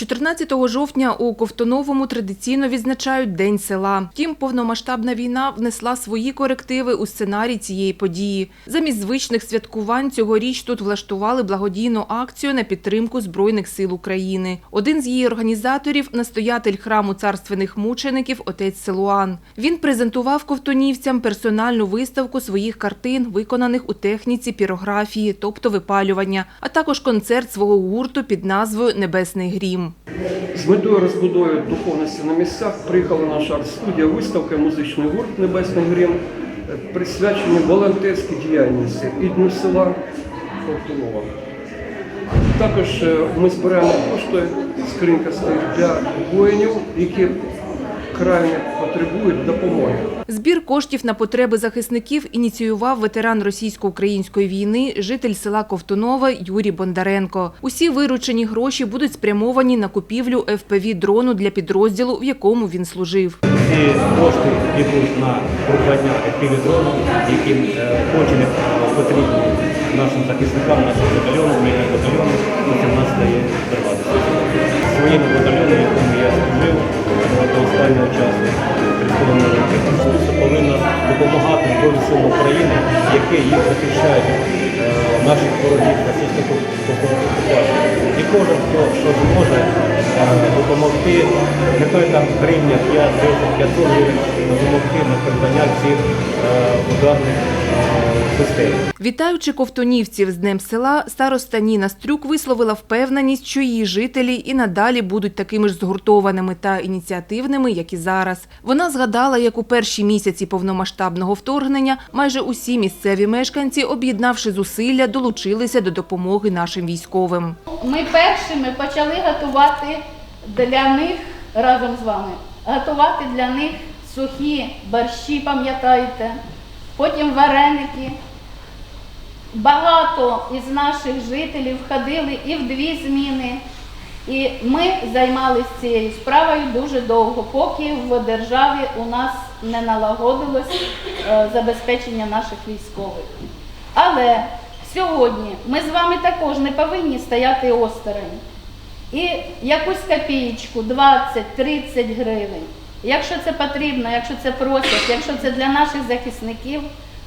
14 жовтня у Ковтоновому традиційно відзначають День села. Втім, повномасштабна війна внесла свої корективи у сценарій цієї події. Замість звичних святкувань цьогоріч тут влаштували благодійну акцію на підтримку Збройних сил України. Один з її організаторів – настоятель храму царственних мучеників отець Силуан. Він презентував ковтонівцям персональну виставку своїх картин, виконаних у техніці пірографії, тобто випалювання, а також концерт свого гурту під назвою Небесний грім. З метою розбудови духовності на місцях приїхала наша арт-студія, виставка музичний гурт Небесний Грім, е, присвячений волонтерській діяльності і Дню села Ковтунова. Також е, ми збираємо кошти, скринька стоїть для воїнів, які крайне потребують допомоги. Збір коштів на потреби захисників ініціював ветеран російсько-української війни, житель села Ковтунова Юрій Бондаренко. Усі виручені гроші будуть спрямовані на купівлю FPV-дрону для підрозділу, в якому він служив. Ці кошти йдуть на придбання епівідрону, які е, кончені потрібні нашим захисникам, нашим батальйонам, моєму батальйону, потім нас дає бригади. Своєму батальйону, якому я служив ворогів російських окупантів. І кожен, хто що зможе е, допомогти, нехай там гривня 5, 10, 500 гривень, допомогти на придбання цих е, ударних е. Вітаючи ковтунівців з Днем села, староста Ніна Стрюк висловила впевненість, що її жителі і надалі будуть такими ж згуртованими та ініціативними, як і зараз. Вона згадала, як у перші місяці повномасштабного вторгнення майже усі місцеві мешканці, об'єднавши зусилля, долучилися до допомоги нашим військовим. Ми першими почали готувати для них разом з вами. Готувати для них сухі борщі, пам'ятаєте, потім вареники. Багато із наших жителів входили і в дві зміни. І ми займалися цією справою дуже довго, поки в державі у нас не налагодилось е, забезпечення наших військових. Але сьогодні ми з вами також не повинні стояти осторонь. І якусь копієчку, 20-30 гривень. Якщо це потрібно, якщо це просять, якщо це для наших захисників,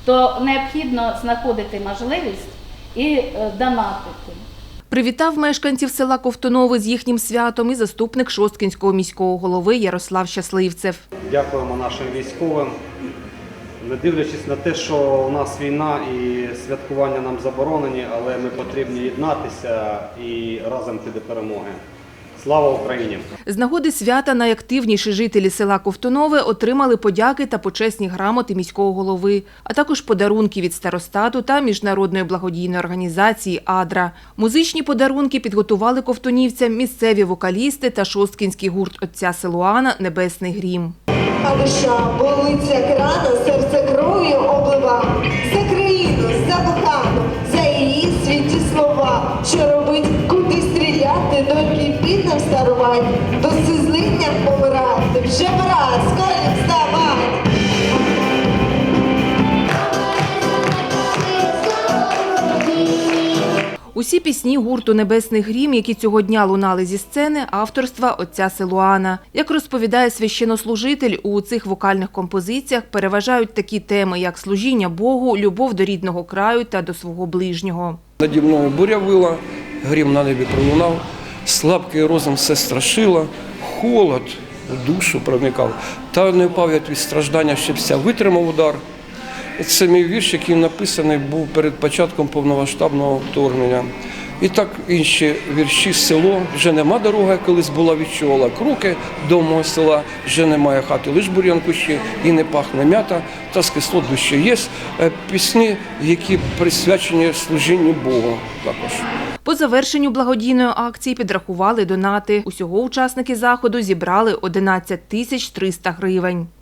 то необхідно знаходити можливість і е, донатити. Привітав мешканців села Ковтунови з їхнім святом і заступник Шосткінського міського голови Ярослав Щасливцев. Дякуємо нашим військовим. Не дивлячись на те, що у нас війна і святкування нам заборонені, але ми потрібні єднатися і разом до перемоги. Слава Україні! З нагоди свята найактивніші жителі села Ковтунове отримали подяки та почесні грамоти міського голови, а також подарунки від старостату та міжнародної благодійної організації «Адра». Музичні подарунки підготували ковтунівцям місцеві вокалісти та шосткінський гурт отця Силуана «Небесний грім». А душа болиться крана, серце кров'ю облива. Нам до сизлиння помирати, вже пора, скоро вставать. Усі пісні гурту «Небесний грім», які цього дня лунали зі сцени, авторства отця Силуана. Як розповідає священнослужитель, у цих вокальних композиціях переважають такі теми, як служіння Богу, любов до рідного краю та до свого ближнього. Наді мною буря вила, грім на небі пролунав, слабкий розум все страшило, холод у душу проникав. Та не я від страждання, щоб ся витримав удар. Це мій вірш, який написаний був перед початком повномасштабного вторгнення. І так інші вірші село вже нема дороги, колись була відчувала кроки до мого села, вже немає хати, лиш бур'ян кущі, і не пахне м'ята, та з кислот душі є е, пісні, які присвячені служінню Богу також. Завершенню благодійної акції підрахували донати. Усього учасники заходу зібрали 11 тисяч 300 гривень.